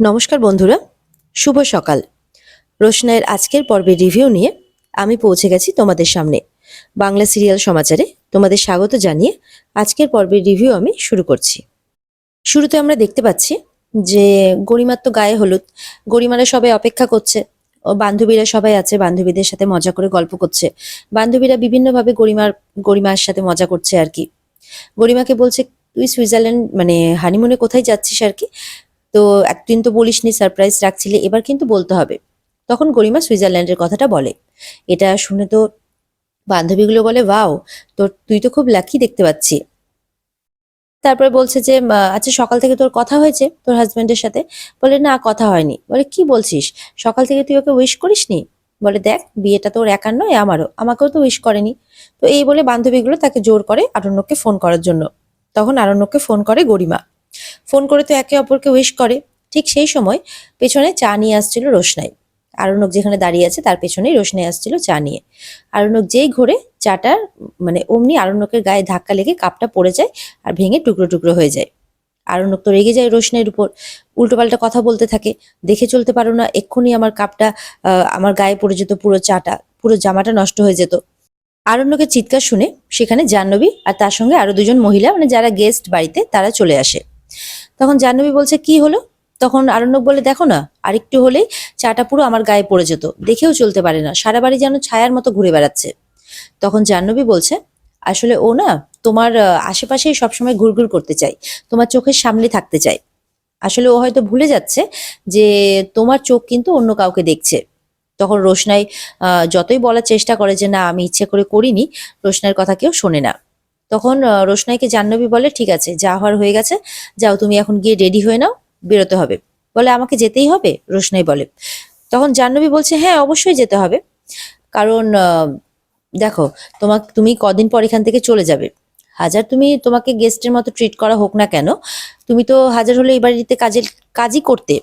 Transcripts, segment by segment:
নমস্কার বন্ধুরা, শুভ সকাল। রোশনাইয়ের আজকের পর্বের রিভিউ নিয়ে আমি পৌঁছে গেছি তোমাদের সামনে। বাংলা সিরিয়াল সমাচারে তোমাদের স্বাগত জানিয়ে আজকের পর্বের রিভিউ আমি শুরু করছি। শুরুতে আমরা দেখতে পাচ্ছি যে গরিমার তো গায়ে হলুদ। গরিমারা সবাই অপেক্ষা করছে, ও বান্ধবীরা সবাই আছে, বান্ধবীদের সাথে মজা করে গল্প করছে। বান্ধবীরা বিভিন্নভাবে গরিমার গরিমার সাথে মজা করছে আর কি। গরিমাকে বলছে, তুই সুইজারল্যান্ড মানে হানিমুনে কোথায় যাচ্ছিস আর কি? তো একদিন তো বলিসনি সারপ্রাইজ রাখছিলে এবার কিন্তু বলতে হবে। তখন গরিমা সুইজারল্যান্ডের কথাটা বলে। এটা শুনে তো বান্ধবীগুলো বলে ওয়াও তোর তুই তো খুব লাকি দেখতে পাচ্ছি। তারপরে বলছে যে "মা, আচ্ছা সকাল থেকে তোর কথা হয়েছে তোর হাজব্যান্ডের সাথে। বলে না কথা হয়নি। বলে কি বলছিস? সকাল থেকে তুই ওকে উইশ করিসনি? বলে দেখ বিয়েটা তোর একার নয় আমারও। আমাকেও তো উইশ করেনি। তো এই বলে বান্ধবীগুলো তাকে জোর করে আরণ্যককে ফোন করার জন্য। তখন আরণ্যককে ফোন করে গরিমা। ফোন করে তো একে অপরকে উইশ করে। ঠিক সেই সময় পেছনে চা নিয়ে আসছিল রোশনাই। আরণ্যক যেখানে দাঁড়িয়ে আছে তার পেছনেই রোশনাই আসছিল চা নিয়ে। আরণ্যক যেই ঘোরে চাটা মানে অমনি আরণ্যকের গায়ে ধাক্কা লেগে কাপটা পড়ে যায় আর ভেঙে টুকরো টুকরো হয়ে যায়। আরণ্যক তো রেগে যায় রোশনাইয়ের উপর। উল্টোপাল্টা কথা বলতে থাকে। দেখে চলতে পারো না, এক্ষুনি আমার কাপটা আমার গায়ে পড়ে যেত পুরো চাটা, পুরো জামাটা নষ্ট হয়ে যেত। আরণ্যকের চিৎকার শুনে সেখানে জাহ্নবী আর তার সঙ্গে আরও দুজন মহিলা মানে যারা গেস্ট বাড়িতে, তারা চলে আসে। তখন জাহ্নবী বলছে, কি হলো? তখন আরণ্যক বলে, দেখো না, আরেকটু হলেই চাটা পুরো আমার গায়ে পড়ে যেত, দেখেও চলতে পারে না, সারা বাড়ি যেন ছায়ার মতো ঘুরে বেড়াচ্ছে। তখন জাহ্নবী বলছে, আসলে ও না, তোমার আশেপাশেই সবসময় ঘুরঘুর করতে চাই তোমার চোখের সামনে থাকতে চাই আসলে ও হয়তো ভুলে যাচ্ছে যে তোমার চোখ কিন্তু অন্য কাউকে দেখছে। তখন রোশনাই যতই বলার চেষ্টা করে যে, না, আমি ইচ্ছে করে করিনি, রোশনাইয়ের কথা কেউ শোনে না। তখন রোশনাইকে জাহ্নবী বলে, ঠিক আছে, যা হওয়ার হয়ে গেছে, যাও তুমি এখন গিয়ে রেডি হয়ে নাও, বেরোতে হবে। বলে, আমাকে যেতেই হবে? রোশনাই বলে। তখন জাহ্নবী বলছে হ্যাঁ অবশ্যই যেতে হবে। কারণ দেখো, তোমাক, তুমি কদিন পর এখান থেকে চলে যাবে। হাজার তুমি তোমাকে গেস্টের মতো ট্রিট করা হোক না কেন, তুমি তো হাজার হলে এই বাড়িতে কাজের, কাজই করতে।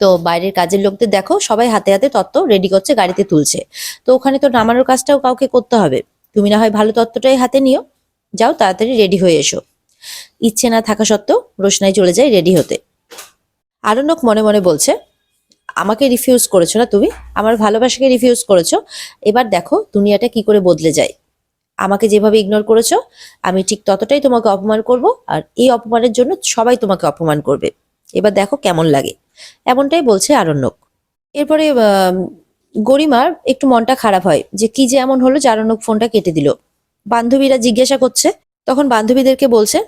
তো বাইরের কাজের লোকদের দেখো, সবাই হাতে হাতে তত্ত্ব রেডি করছে, গাড়িতে তুলছে। তো ওখানে তো নামানোর কাজটাও কাউকে করতে হবে। তুমি না হয় ভালো তত্ত্বটাই হাতে নিও। যাও তাড়াতাড়ি রেডি হয়ে এসো। ইচ্ছে না থাকা সত্ত্বেও রোশনাই চলে যায় রেডি হতে। আরণ্যক মনে মনে বলছে, আমাকে রিফিউজ করেছ না তুমি? আমার ভালোবাসাকে রিফিউজ করেছ? এবার দেখো দুনিয়াটা কি করে বদলে যায়। আমাকে যেভাবে ইগনোর করেছ, আমি ঠিক ততটাই তোমাকে অপমান করব আর এই অপমানের জন্য সবাই তোমাকে অপমান করবে। এবার দেখো কেমন লাগে। এমনটাই বলছে আরণ্যক। এরপরে গরিমার একটু মনটা খারাপ হয় যে কি যে এমন হলো যে আরণ্যক ফোনটা কেটে দিল। বান্ধবীরা জিজ্ঞাসা করছে, তখন বান্ধবীদেরকে বলছে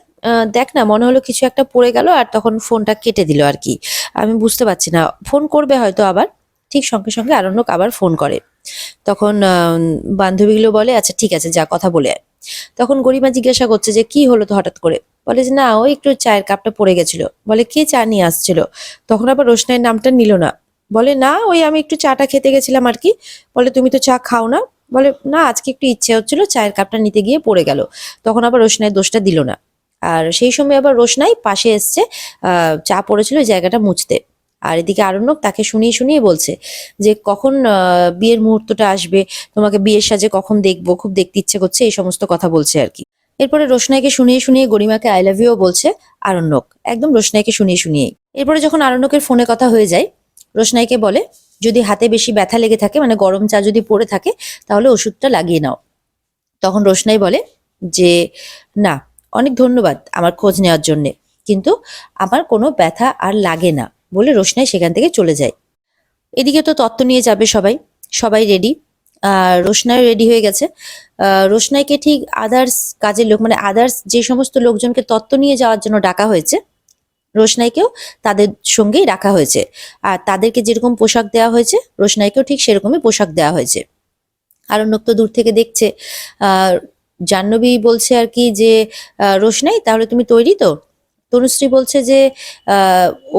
দেখ না, মনে হলো কিছু একটা পড়ে গেল আর তখন ফোনটা কেটে দিল আর কি। আমি বুঝতে পারছি না, ফোন করবে হয়তো আবার, ঠিক সঙ্গে সঙ্গে আরণ্যক আবার ফোন করে। তখন বান্ধবীগুলো বলে আচ্ছা ঠিক আছে, যা, কথা বলে তখন গরিমা জিজ্ঞাসা করছে যে, কি হলো তো হঠাৎ করে? বলে যে, না, ওই একটু চায়ের কাপটা পড়ে গেছিল। বলে, কে চা নিয়ে আসছিল? তখন আবার রোশনাইয়ের নামটা নিল না। বলে, না, ওই আমি একটু চাটা খেতে গেছিলাম আর কি। বলে, তুমি তো চা খাও না। বলে, না, আজকে একটু ইচ্ছে হচ্ছিল, চায়ের কাপটা নিতে গিয়ে পড়ে গেল। তখন আবার রোশনাই দোষটা দিল না। আর সেই সময় আবার রোশনাই পাশে এসছে চা পড়েছিল জায়গাটা মুছতে। আর এদিকে আরণ্যক তাকে শুনিয়ে শুনিয়ে বলছে যে, কখন বিয়ের মুহূর্তটা আসবে? তোমাকে বিয়ের সাজে কখন দেখব? খুব দেখতে ইচ্ছে করছে। এই সমস্ত কথা বলছে আর কি। এরপরে রোশনাইকে শুনিয়ে শুনিয়ে গরিমাকে আই লাভ ইউ বলছে আরণ্যক। একদম রোশনাইকে শুনিয়ে শুনিয়েই। এরপরে যখন আরণ্যকের ফোনে কথা হয়ে যায়, রোশনাইকে বলে যদি হাতে বেশি ব্যথা লেগে থাকে মানে গরম চা যদি পড়ে থাকে, তাহলে ওষুধটা লাগিয়ে নাও। তখন রোশনাই বলে যে, না, অনেক ধন্যবাদ আমার খোঁজ নেওয়ার জন্যে, কিন্তু আমার কোনো ব্যথা আর লাগে না, বলে রোশনাই সেখান থেকে চলে যায়। এদিকে তো তত্ত্ব নিয়ে যাবে সবাই সবাই রেডি রোশনাই রেডি হয়ে গেছে। রোশনাইকে ঠিক আদার্স কাজের লোক মানে আদার্স যে সমস্ত লোকজনকে তত্ত্ব নিয়ে যাওয়ার জন্য ডাকা হয়েছে রোশনাইকেও তাদের সঙ্গেই রাখা হয়েছে। আর তাদেরকে যেরকম পোশাক দেওয়া হয়েছে, রোশনাইকেও ঠিক সেরকমই পোশাক দেওয়া হয়েছে। আরণ্যক তো দূর থেকে দেখছে জাহ্নবী বলছে আর কি যে রোশনাই, তাহলে তুমি তৈরি তো? তনুশ্রী বলছে যে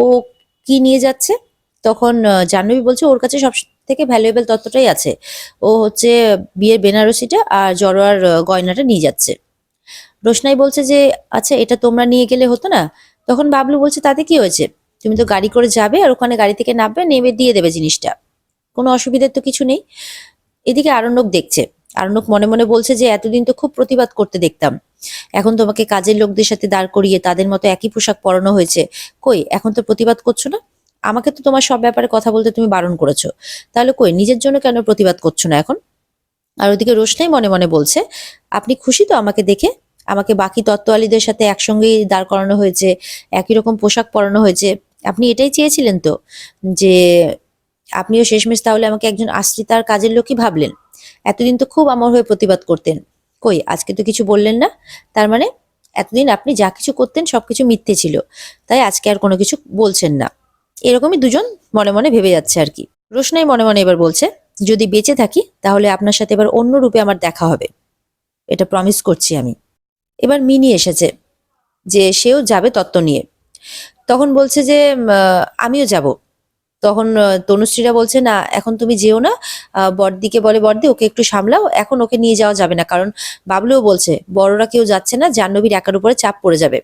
ও কি নিয়ে যাচ্ছে? তখন জাহ্নবী বলছে, ওর কাছে সব থেকে ভ্যালুয়েবল তত্ত্বটাই আছে। ও হচ্ছে বিয়ের বেনারসিটা আর জড়োয়ার গয়নাটা নিয়ে যাচ্ছে। রোশনাই বলছে যে আচ্ছা এটা তোমরা নিয়ে গেলে হতো না? তখন বাবলু বলছে, তাতে কি হয়েছে? তুমি তো গাড়ি করে যাবে আর ওখানে গাড়ি থেকে নামবে, নেমে দিয়ে দেবে জিনিসটা। কোনো অসুবিধার তো কিছু নেই। এদিকে আরণ্যক দেখছে। আরণ্যক মনে মনে বলছে যে, এতদিন তো খুব প্রতিবাদ করতে দেখতাম। এখন তোমাকে কাজের লোকদের সাথে দাঁড় করিয়ে তাদের মতো একই পোশাক পরানো হয়েছে। কই, এখন তো প্রতিবাদ করছ না? আমাকে তো তোমার সব ব্যাপারে কথা বলতে তুমি বারণ করেছ। তাহলে কই, নিজের জন্য কেন প্রতিবাদ করছ না এখন? আর ওদিকে রোশনাই মনে মনে বলছে, আপনি খুশি তো আমাকে দেখে? আমাকে বাকি তত্ত্বওয়ালীদের সাথে একসঙ্গেই দাঁড় করানো হয়েছে, একই রকম পোশাক পরানো হয়েছে। আপনি এটাই চেয়েছিলেন তো? যে আপনিও শেষমেশ তাহলে আমাকে একজন আশ্রিতার কাজের লোকই ভাবলেন। এতদিন তো খুব আমার হয়ে প্রতিবাদ করতেন। কই, আজকে তো কিছু বললেন না? তার মানে এতদিন আপনি যা কিছু করতেন সবকিছু মিথ্যে ছিল। তাই আজকে আর কোনো কিছু বলছেন না। এরকমই দুজন মনে মনে ভেবে যাচ্ছে আর কি। রোশনাই মনে মনে এবার বলছে, যদি বেঁচে থাকি, তাহলে আপনার সাথে এবার অন্য রূপে আমার দেখা হবে। এটা প্রমিস করছি আমি। এবার মিনি এসেছে যে সেও যাবে তত্ত্ব নিয়ে। তখন বলছে যে আমিও যাব। তখন তনুশ্রীরা বলছে না এখন তুমি যেও না। আহ, বড়দিকে বলে বড়দি ওকে একটু সামলাও। এখন ওকে নিয়ে যাওয়া যাবে না। কারণ বাবলুও বলছে বড়রা কেউ যাচ্ছে না জাহ্নবীর একার উপরে চাপ পড়ে যাবে।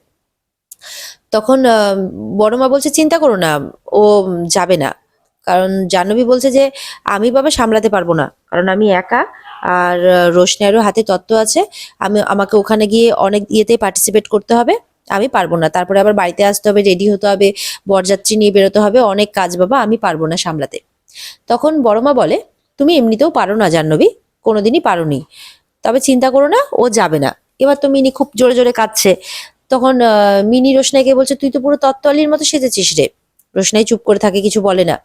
তখন আহ, বড় মা বলছে চিন্তা করো না ও যাবে না। কারণ জাহ্নবী বলছে যে আমি বাবা সামলাতে পারব না কারণ আমি একা আর রোশনারও হাতে তত্ত্ব আছে। আমি, আমাকে ওখানে গিয়ে অনেক ইয়েতে পার্টিসিপেট করতে হবে। আমি পারব না। তারপরে আবার বাড়িতে আসতে হবে রেডি হতে হবে, বরযাত্রী নিয়ে বেরোতে হবে, অনেক কাজ বাবা, আমি পারব না সামলাতে। তখন বড়মা বলে, তুমি এমনিতেও পারো না জাহ্নবী, কোনোদিনই পারোনি তবে চিন্তা করো না, ও যাবে না। এবার তো মিনি খুব জোরে জোরে কাঁদছে। তখন মিনি রোশনাইকে বলছে, তুই তো পুরো তত্ত্বালির মতো সেজেছিস রে। রোশনাই চুপ করে থাকে, কিছু বলে না।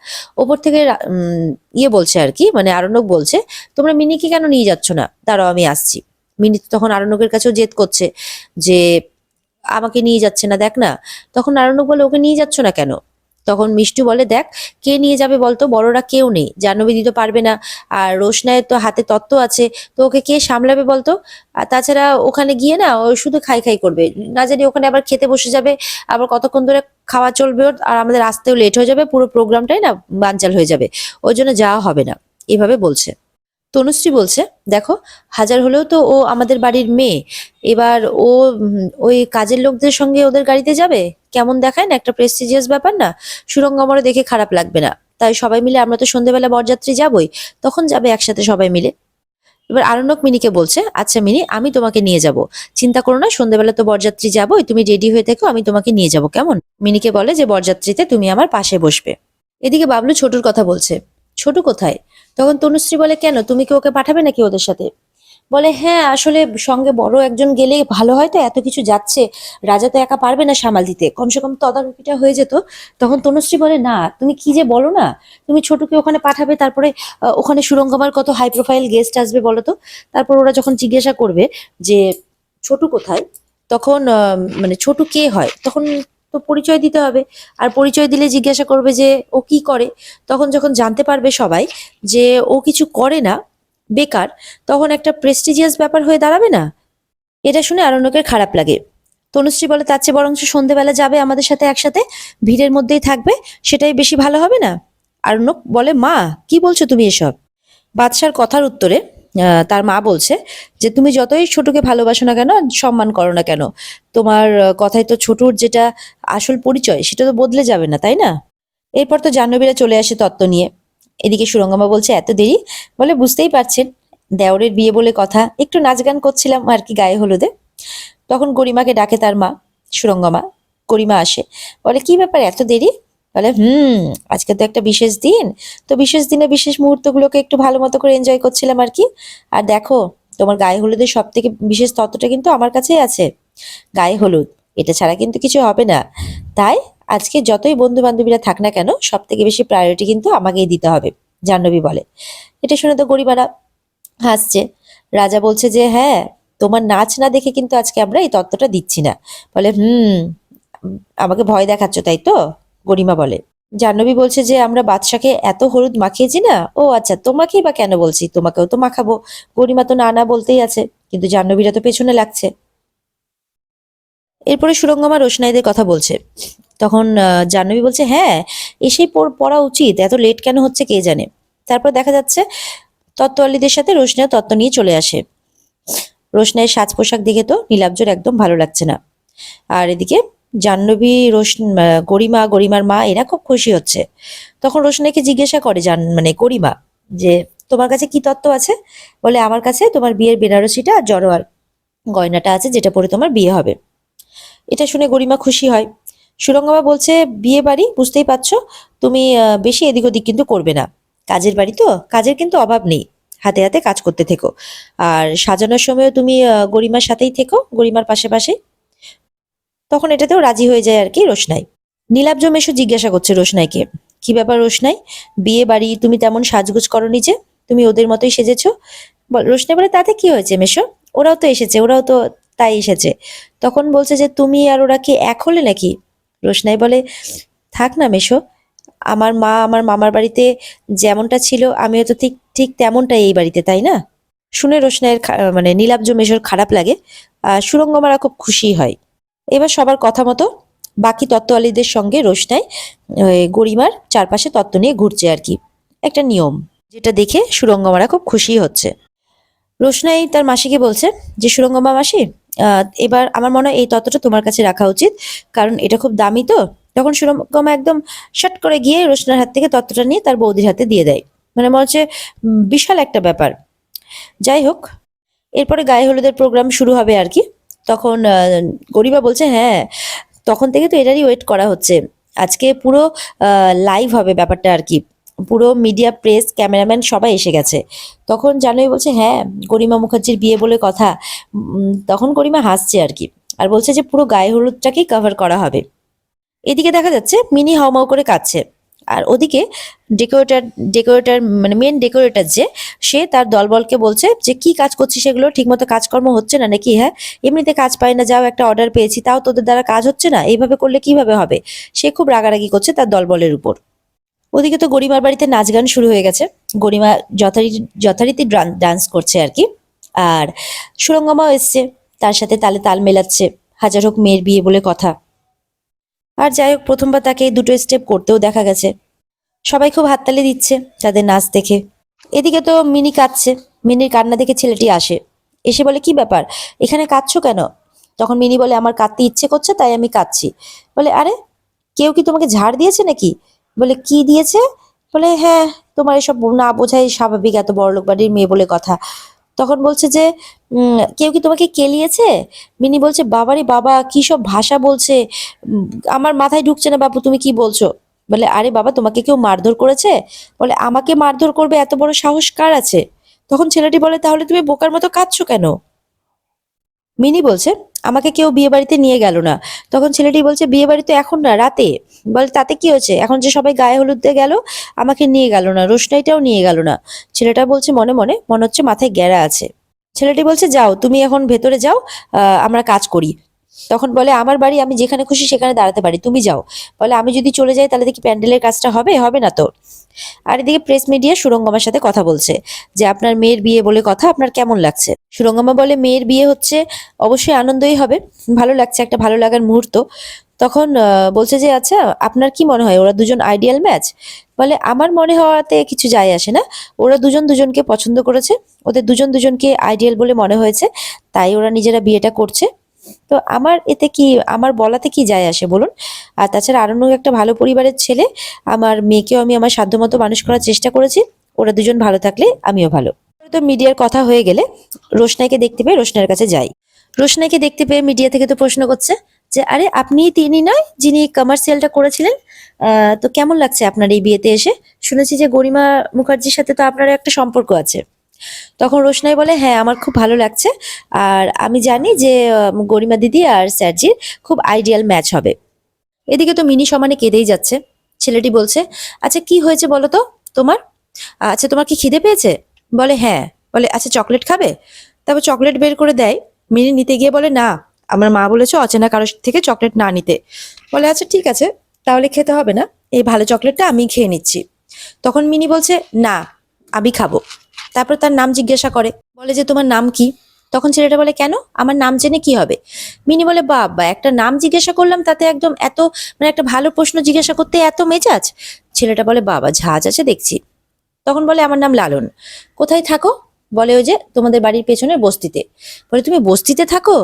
ওপর থেকে ইয়ে বলছে আর কি মানে আরণ্যক বলছে, তোমরা মিনিকে কেন নিয়ে যাচ্ছ না? দাঁড়াও, আমি আসছি। মিনি তখন আরণ্যকের কাছেও জেদ করছে যে, আমাকে নিয়ে যাচ্ছে না, দেখ না। তখন আরণ্যক বলে, ওকে নিয়ে যাচ্ছ না কেন? তখন মিষ্টু বলে, দেখ, কে নিয়ে যাবে বলতো? বড়রা কেউ নেই। জাহ্নবী দিতে পারবে না। আর রোশনায়ের তো হাতে তত্ত্ব আছে। তো ওকে কে সামলাবে বলতো? আর তাছাড়া ওখানে গিয়ে না, ও শুধু খাই খাই করবে। না জানি ওখানে আবার খেতে বসে যাবে, আবার কতক্ষণ ধরে খাওয়া চলবে আর আমাদের আসতেও লেট হয়ে যাবে। পুরো প্রোগ্রামটাই না বানচাল হয়ে যাবে। ওই জন্য যাওয়া হবে না। এভাবে বলছে। তনুশ্রী বলছে, দেখো, হাজার হলেও তো ও আমাদের বাড়ির মেয়ে। এবার ও ওই কাজের লোকদের সঙ্গে ওদের গাড়িতে যাবে? কেমন দেখায় না একটা প্রেস্টিজিয়াস ব্যাপার না? সুরঙ্গ দেখে খারাপ লাগবে না। তাই সবাই মিলে আমরা তো সন্ধেবেলা বরযাত্রী যাবই। তখন যাবে একসাথে সবাই মিলে। এবার আরণ্যক মিনিকে বলছে আচ্ছা মিনি, আমি তোমাকে নিয়ে যাব। চিন্তা করো না সন্ধ্যেবেলা তো বরযাত্রী যাবোই। তুমি রেডি হয়ে থেকো, আমি তোমাকে নিয়ে যাব। কেমন? মিনিকে বলে যে, বরযাত্রীতে তুমি আমার পাশে বসবে। এদিকে বাবলু ছোটুর কথা বলছে, ছোটু কোথায়? তখন তনুশ্রী বলে, কেন? তুমি কি ওকে পাঠাবে নাকি ওদের সাথে? বলে হ্যাঁ আসলে সঙ্গে বড় একজন গেলে ভালো হয় তো, এত কিছু যাচ্ছে। রাজা তো একা পারবে না সামাল দিতে। কমসে কম তদারকিটা হয়ে যেত। তখন তনুশ্রী বলে, না, তুমি কি যে বলো না? তুমি ছোটকে ওখানে পাঠাবে, তারপরে ওখানে সুরঙ্গমার কত হাই প্রোফাইল গেস্ট আসবে বলো তো? তারপর ওরা যখন জিজ্ঞাসা করবে যে, ছোটু কোথায়? তখন মানে ছোটু কে হয়? তখন তো পরিচয় দিতে হবে। আর পরিচয় দিলে জিজ্ঞাসা করবে যে ও কি করে? তখন যখন জানতে পারবে সবাই যে ও কিছু করে না, বেকার, তখন একটা প্রেস্টিজিয়াস ব্যাপার হয়ে দাঁড়াবে না? এটা শুনে আরণ্যকের খারাপ লাগে। তনুশ্রী বলে, তার চেয়ে বরং সন্ধেবেলা যাবে আমাদের সাথে একসাথে, ভিড়ের মধ্যেই থাকবে, সেটাই বেশি ভালো হবে না? আরণ্যক বলে, মা, কি বলছো তুমি এসব? বাদশার কথার উত্তরে তার মা বলছে যে, তুমি যতই ছোটকে ভালোবাসো না কেন, সম্মান করো না কেন, তোমার কথায় তো ছোটুর যেটা আসল পরিচয়, সেটা তো বদলে যাবে না, তাই না? এরপর তো জাহ্নবীরা চলে আসে তত্ত্ব নিয়ে। এদিকে সুরঙ্গমা বলছে, এত দেরি? বলে, বুঝতেই পারছেন, দেওরের বিয়ে বলে কথা, একটু নাচ গান করছিলাম আর কি গায়ে হলুদে। তখন গরিমাকে ডাকে তার মা, সুরঙ্গমা। গরিমা আসে, বলে, কি ব্যাপার, এত দেরি? বলে, হুম, আজকে তো একটা বিশেষ দিন। তো বিশেষ দিনে বিশেষ মুহূর্তগুলোকে একটু ভালো মতো করে এনজয় করছিলাম আর কি। আর দেখো, তোমার গায়ে হলুদের সব থেকে বিশেষ তত্ত্বটা কিন্তু আমার কাছেই আছে। গায়ে হলুদ, এটা ছাড়া কিন্তু কিছু হবে না। তাই আজকে যতই বন্ধু বান্ধবীরা থাক না কেন সব থেকে বেশি প্রায়োরিটি কিন্তু আমাকেই দিতে হবে, জাহ্নবী বলে। এটা শুনে তো গরিবারা হাসছে। রাজা বলছে যে হ্যাঁ তোমার নাচ না দেখে কিন্তু আজকে আমরা এই তত্ত্বটা দিচ্ছি না। বলে, হুম, আমাকে ভয় দেখাচ্ছ তাই তো? গরিমা বলে। জাহ্নবী বলছে যে, আমরা বাদশাকে এত হলুদ মাখিয়েছি না? ও আচ্ছা তোমাকেই বা কেন বলছি? তোমাকেও তো মাখাবো। গরিমা তো না না বলতেই আছে। কিন্তু জাহ্নবীরা তো পেছনে লাগছে। এরপরে সুরঙ্গমা রোশনাইদের কথা বলছে। তখন জাহ্নবী বলছে হ্যাঁ এসেই পড়- উচিত। এত লেট কেন হচ্ছে কে জানে? তারপর দেখা যাচ্ছে তত্ত্বওয়ালীদের সাথে রোশনাইও তত্ত্ব নিয়ে চলে আসে। রোশনাইয়ের সাজ পোশাক দেখে তো নীলাব্জর একদম ভালো লাগছে না। আর এদিকে জাহ্নবী রোশন গরিমা, গরিমার মা, এরা খুব খুশি হচ্ছে। তখন রোশনাইকে জিজ্ঞাসা করে জান মানে গরিমা যে, তোমার কাছে কি তত্ত্ব আছে? বলে, আমার কাছে তোমার বিয়ের বেনারসিটা আর জড়োয়ার গয়নাটা আছে, যেটা পরে তোমার বিয়ে হবে। এটা শুনে গরিমা খুশি হয়। সুরঙ্গমা বলছে, বিয়ে বাড়ি? বুঝতেই পারছ? তুমি বেশি এদিক ওদিক কিন্তু করবে না। কাজের বাড়ি তো? কাজের কিন্তু অভাব নেই। হাতে হাতে কাজ করতে থেকো। আর সাজানোর সময়ও তুমি গরিমার সাথেই থেকো, গরিমার পাশে পাশে তখন এটাতেও রাজি হয়ে যায় আর কি রোশনাই। নীলাব্জ মেশো জিজ্ঞাসা করছে রোশনাইকে, কি ব্যাপার রোশনাই? বিয়ে বাড়ি তুমি তেমন সাজগুজ করনি যে? তুমি ওদের মতোই সেজেছো? রোশনাই বলে, তাতে কি হয়েছে মেশো? ওরাও তো এসেছে, ওরাও তো তাই এসেছে। তখন বলছে যে, তুমি আর ওরা কি এক হলে নাকি? রোশনাই বলে, থাক না মেশো, আমার মা আমার মামার বাড়িতে যেমনটা ছিল, আমিও তো ঠিক ঠিক তেমনটাই এই বাড়িতে, তাই না? শুনে রোশনাইয়ের মানে নীলাব্জ মেশোর খারাপ লাগে, আর সুরঙ্গমারা খুব খুশি হয়। এবার সবার কথা মতো বাকি তত্ত্বওয়ালীদের সঙ্গে রোশনাই, ওই গরিমার চারপাশে তত্ত্ব নিয়ে ঘুরছে আর কি। একটা নিয়ম, যেটা দেখে সুরঙ্গমারা খুব খুশি হচ্ছে। রোশনাই তার মাসিকে বলছে যে, সুরঙ্গমা মাসি এবার আমার মনে হয় এই তত্ত্বটা তোমার কাছে রাখা উচিত, কারণ এটা খুব দামি তো। তখন সুরঙ্গমা একদম শট করে গিয়ে রোশনার হাত থেকে তত্ত্বটা নিয়ে তার বৌদির হাতে দিয়ে দেয়। মানে মনে হচ্ছে বিশাল একটা ব্যাপার। যাই হোক, এরপরে গায়ে হলুদের প্রোগ্রাম শুরু হবে আর কি। তখন গরিবা বলছে হ্যাঁ তখন থেকে তো এটারই ওয়েট করা হচ্ছে। আজকে পুরো লাইভ হবে ব্যাপারটা আর কি। পুরো মিডিয়া প্রেস ক্যামেরাম্যান সবাই এসে গেছে। তখন জানোই বলছে হ্যাঁ গরিমা মুখার্জির বিয়ে বলে কথা। তখন গরিমা হাসছে আর কি আর বলছে যে, পুরো গায়ে হলুদটাকেই কভার করা হবে। এদিকে দেখা যাচ্ছে, মিনি হাউমাউ করে কাঁদছে। আর ওদিকে ডেকোরেটর ডেকোরেটর মানে মেন ডেকোরেটর যে, সে তার দলবলকে বলছে যে, কি কাজ করছিস সেগুলো ঠিকমতো কাজকর্ম হচ্ছে না নাকি? হ্যাঁ এমনিতে কাজ পাই না, যাও একটা অর্ডার পেয়েছি, তাও তোদের দ্বারা কাজ হচ্ছে না? এইভাবে করলে কীভাবে হবে? সে খুব রাগারাগি করছে তার দলবলের উপর। ওদিকে তো গরিমার বাড়িতে নাচ গান শুরু হয়ে গেছে। গরিমা যথারীতি যথারীতি ডান্স করছে আর কি। আর সুরঙ্গমাও এসছে, তার সাথে তালে তাল মেলাচ্ছে, হাজার হোক মেয়ের বিয়ে বলে কথা। আর যাই হোক, প্রথমবার তাকে এই দুটো স্টেপ করতেও দেখা গেছে। সবাই খুব হাততালি দিচ্ছে তাদের নাচ দেখে। এদিকে তো মিনি কাঁদছে। মিনির কান্না দেখে ছেলেটি আসে। এসে বলে, কি ব্যাপার? এখানে কাঁদছো কেন? তখন মিনি বলে, আমার কাঁদতে ইচ্ছে করছে, তাই আমি কাঁদছি। বলে, আরে, কেউ কি তোমাকে ঝাড় দিয়েছে নাকি? বলে, কি দিয়েছে? বলে হ্যাঁ তোমার এসব না বোঝাই স্বাভাবিক, এত বড় লোক বাড়ির মেয়ে বলে কথা। তখন বলছে যে কেউ কি তোমাকে কেলিয়েছে? মিনি বলছে, বাবারে বাবা, কি সব ভাষা বলছে? আমার মাথায় ঢুকছে না বাপু, তুমি কি বলছো? বলে, আরে বাবা, তোমাকে কেউ মারধর করেছে? বলে, আমাকে মারধর করবে, এত বড় সাহস কার আছে? তখন ছেলেটি বলে, তাহলে তুমি বোকার মতো কাঁদছো কেন? মিনি বলছে আমাকে কেউ বিয়ে বাড়িতে নিয়ে গেল না। তখন ছেলেটি বলছে, বিয়ে বাড়ি তো এখন না, রাতে? বলে, তাতে কি হয়েছে? এখন যে সবাই গায়ে হলুদে গেল, আমাকে নিয়ে গেল না, রোশনাইটাও নিয়ে গেল না। ছেলেটা বলছে, মনে মনে মনে হচ্ছে মাথায় গ্যারা আছে। ছেলেটি বলছে, যাও, তুমি এখন ভেতরে যাও আমরা কাজ করি। তখন বলে, আমার বাড়ি, আমি যেখানে খুশি সেখানে দাঁড়াতে পারি, তুমি যাও। বলে, আমি যদি চলে যাই তাহলে দেখি প্যান্ডেলের কাজটা হবে হবে না তো? আর এদিকে প্রেস মিডিয়া সুরঙ্গমার সাথে কথা বলছে যে আপনার মেয়ের বিয়ে বলে কথা আপনার কেমন লাগছে? সুরঙ্গমা বলে, মেয়ের বিয়ে হচ্ছে অবশ্যই আনন্দই হবে, ভালো লাগছে একটা ভালো লাগার মুহূর্ত। তখন বলছে যে আচ্ছা আপনার কি মনে হয়, ওরা দুজন আইডিয়াল ম্যাচ বলে, আমার মনে হওয়াতে কিছু যায় আসে না। ওরা দুজন দুজনকে পছন্দ করেছে। ওদের দুজন দুজনকে আইডিয়াল বলে মনে হয়েছে। তাই ওরা নিজেরা বিয়েটা করছে। তো আমার এতে কি, আমার বলাতে কি যায় আসে বলুন? আর তাছাড়া আরণ্য একটা ভালো পরিবারের ছেলে, আমার মেয়েকেও আমি আমার সাধ্যমতো মানুষ করার চেষ্টা করেছি। ওরা দুজন ভালো থাকলে আমিও ভালো। তো মিডিয়ার কথা হয়ে গেলে রোশনাইকে দেখতে পেয়ে রোশনার কাছে যাই। রোশনাইকে দেখতে পেয়ে মিডিয়া থেকে তো প্রশ্ন করছে যে, আরে, আপনি তিনি নয় যিনি কমার্শিয়ালটা করেছিলেন? তো কেমন লাগছে আপনার এই বিয়েতে এসে? শুনেছি যে গরিমা মুখার্জির সাথে তো আপনার একটা সম্পর্ক আছে। তখন রোশনাই বলে হ্যাঁ আমার খুব ভালো লাগছে। আর আমি জানি যে গরিমা দিদি আর স্যারজির খুব আইডিয়াল ম্যাচ হবে। এদিকে তো মিনি সমানে কেঁদেই যাচ্ছে। ছেলেটি বলছে আচ্ছা কি হয়েছে বলো তো? তোমার? আচ্ছা তোমার কি খিদে পেয়েছে? বলে হ্যাঁ। বলে আচ্ছা চকলেট খাবে? তারপর চকলেট বের করে দেয়। মিনি নিতে গিয়ে বলে, না, আমার মা বলেছে অচেনা কারোর থেকে চকলেট না নিতে। বলে আচ্ছা ঠিক আছে, তাহলে খেতে হবে না। এই ভালো চকলেটটা আমি খেয়ে নিচ্ছি। তখন মিনি বলছে, না, আমি খাব। তারপর তার নাম জিজ্ঞাসা করে, বলে যে, তোমার নাম কি? তখন ছেলেটা বলে, কেন? আমার নাম জেনে কি হবে? মিনি বলে বাবা একটা নাম জিজ্ঞাসা করলাম, তাতে একদম এত মানে একটা ভালো প্রশ্ন জিজ্ঞাসা করতে এত মেজাজ? ছেলেটা বলে, বাবা, ঝাঁজ আছে দেখছি। তখন বলে, আমার নাম লালন। কোথায় থাকো? বলে, ওই যে, তোমাদের বাড়ির পেছনের বস্তিতে। বলে, তুমি বস্তিতে থাকো?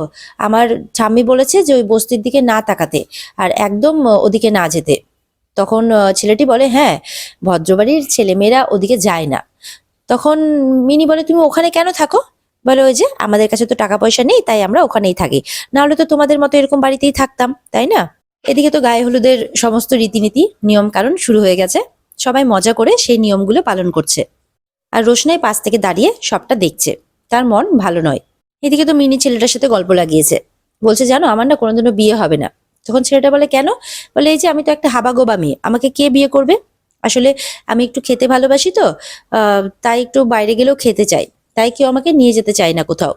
আমার ঠাম্মি বলেছে যে, ওই বস্তির দিকে না তাকাতে, আর একদম ওদিকে না যেতে। তখন ছেলেটি বলে হ্যাঁ ভদ্রবাড়ির ছেলেমেয়েরা ওদিকে যায় না। তখন মিনি বলে, তুমি ওখানে কেন থাকো? বলে, ওই যে আমাদের কাছে তো টাকা পয়সা নেই, তাই আমরা ওখানেই থাকি। না হলে তো তোমাদের মতো এরকম বাড়িতেই থাকতাম, তাই না? এদিকে তো গায়ে হলুদের সমস্ত রীতিনীতি নিয়ম কারণ শুরু হয়ে গেছে। সবাই মজা করে সেই নিয়মগুলো পালন করছে। আর রোশনাই পাশ থেকে দাঁড়িয়ে সবটা দেখছে। তার মন ভালো নয়। এদিকে তো মিনি ছেলেটার সাথে গল্প লাগিয়েছে। বলছে, জানো, আমার না কোনোদিনও বিয়ে হবে না। তখন ছেলেটা বলে, কেন? বলে, এই যে আমি তো একটা হাবাগোবা মেয়ে, আমাকে কে বিয়ে করবে? আসলে আমি একটু খেতে ভালোবাসি তো তাই একটু বাইরে গেলেও খেতে চাই। তাই কেউ আমাকে নিয়ে যেতে চায় না কোথাও।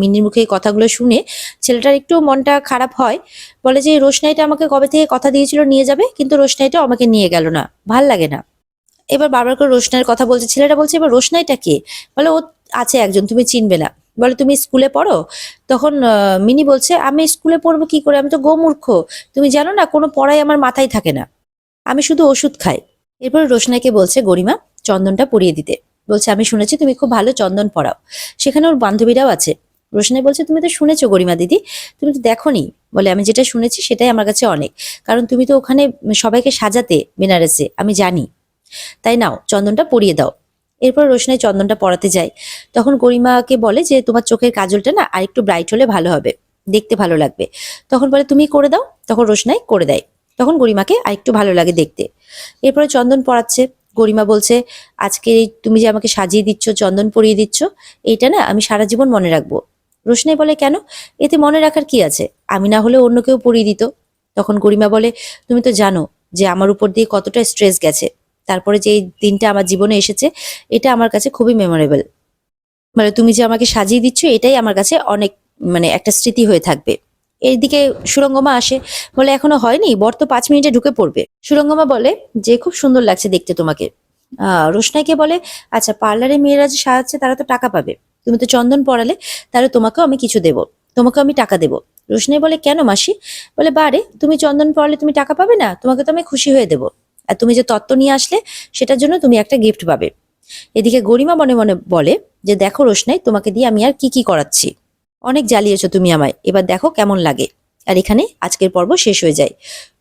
মিনির মুখে এই কথাগুলো শুনে ছেলেটার একটু মনটা খারাপ হয়। বলে যে, রোশনাইটা আমাকে কবে থেকে কথা দিয়েছিল নিয়ে যাবে? কিন্তু রোশনাইটা আমাকে নিয়ে গেল না। ভালো লাগে না। এবার বারবার করে রোশনাইয়ের কথা বলছে। ছেলেটা বলছে, এবার রোশনাইটা কে? বলে, ও আছে একজন, তুমি চিনবে না। বলে, তুমি স্কুলে পড়ো? তখন মিনি বলছে, আমি স্কুলে পড়ব কি করে? আমি তো গোমূর্খ। তুমি জানো না, কোনো পড়াই আমার মাথায় থাকে না। আমি শুধু ওষুধ খাই। এরপর রোশনাইকে বলছে, গরিমা, চন্দনটা পরিয়ে দিতে। বলছে, আমি শুনেছি তুমি খুব ভালো চন্দন পড়াও। সেখানে ওর বান্ধবীরাও আছে। রোশনাই বলছে, তুমি তো শুনেছো গরিমা দিদি। তুমি তো দেখোনি। বলে, আমি যেটা শুনেছি সেটাই আমার কাছে অনেক। কারণ তুমি তো ওখানে সবাইকে সাজাতে বেনারসে, আমি জানি। তাই নাও, চন্দনটা পরিয়ে দাও। এরপর রোশনাই চন্দনটা পরাতে যায়। তখন গরিমাকে বলে যে, তোমার চোখের কাজলটা না আরেকটু ব্রাইট হলে ভালো হবে, দেখতে ভালো লাগবে। তখন বলে, তুমি করে দাও। তখন রোশনাই করে দেয়। তখন গরিমাকে আরেকটু ভালো লাগে দেখতে। এরপরে চন্দন পড়াচ্ছে গরিমা বলছে, আজকে তুমি যে আমাকে সাজিয়ে দিচ্ছ, চন্দন পরিয়ে দিচ্ছ এইটা না আমি সারা জীবন মনে রাখব। রোশনাই বলে, কেন? এতে মনে রাখার কি আছে? আমি না হলে অন্য কেউ পরিয়ে দিত। তখন গরিমা বলে, তুমি তো জানো যে আমার উপর দিয়ে কতটা স্ট্রেস গেছে। তারপরে যে দিনটা আমার জীবনে এসেছে, এটা আমার কাছে খুবই মেমোরেবল মানে তুমি যে আমাকে সাজিয়ে দিচ্ছ, এটাই আমার কাছে অনেক মানে একটা স্মৃতি হয়ে থাকবে। এইদিকে সুরঙ্গমা আসে। বলে, এখনও হয়নি? বর তো পাঁচ মিনিটে ঢুকে পড়বে। সুরঙ্গমা বলে, যে খুব সুন্দর লাগছে দেখতে তোমাকে। আহ রোশনাইকে বলে আচ্ছা পার্লারে মেয়েরা যে সাজাচ্ছে, তারা তো টাকা পাবে। তুমি তো চন্দন পড়ালে তাহলে তোমাকেও আমি কিছু দেবো। তোমাকেও আমি টাকা দেবো। রোশনাই বলে, কেন মাসি? বলে, বারে, তুমি চন্দন পড়ালে তুমি টাকা পাবে না, তোমাকে তো আমি খুশি হয়ে দেবো। আর তুমি যে তত্ত্ব নিয়ে আসলে, সেটার জন্য তুমি একটা গিফট পাবে। এদিকে গরিমা মনে মনে বলে, যে দেখো রোশনাই, তোমাকে দিয়ে আমি আর কি কি করাচ্ছি? অনেক জ্বালিয়েছো তুমি আমায়। এবার দেখো কেমন লাগে। আর এখানে আজকের পর্ব শেষ হয়ে যায়।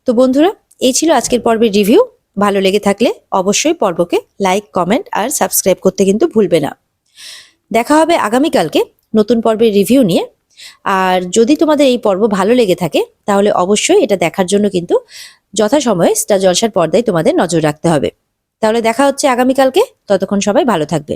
তো বন্ধুরা, এই ছিল আজকের পর্বের রিভিউ ভালো লেগে থাকলে অবশ্যই পর্বকে লাইক কমেন্ট আর সাবস্ক্রাইব করতে কিন্তু ভুলবে না। দেখা হবে আগামীকালকে নতুন পর্বের রিভিউ নিয়ে। আর যদি তোমাদের এই পর্ব ভালো লেগে থাকে, তাহলে অবশ্যই এটা দেখার জন্য কিন্তু যথাসময়ে স্টার জলসার পর্দায় তোমাদের নজর রাখতে হবে। তাহলে দেখা হচ্ছে আগামীকালকে। ততক্ষণ সবাই ভালো থাকবে।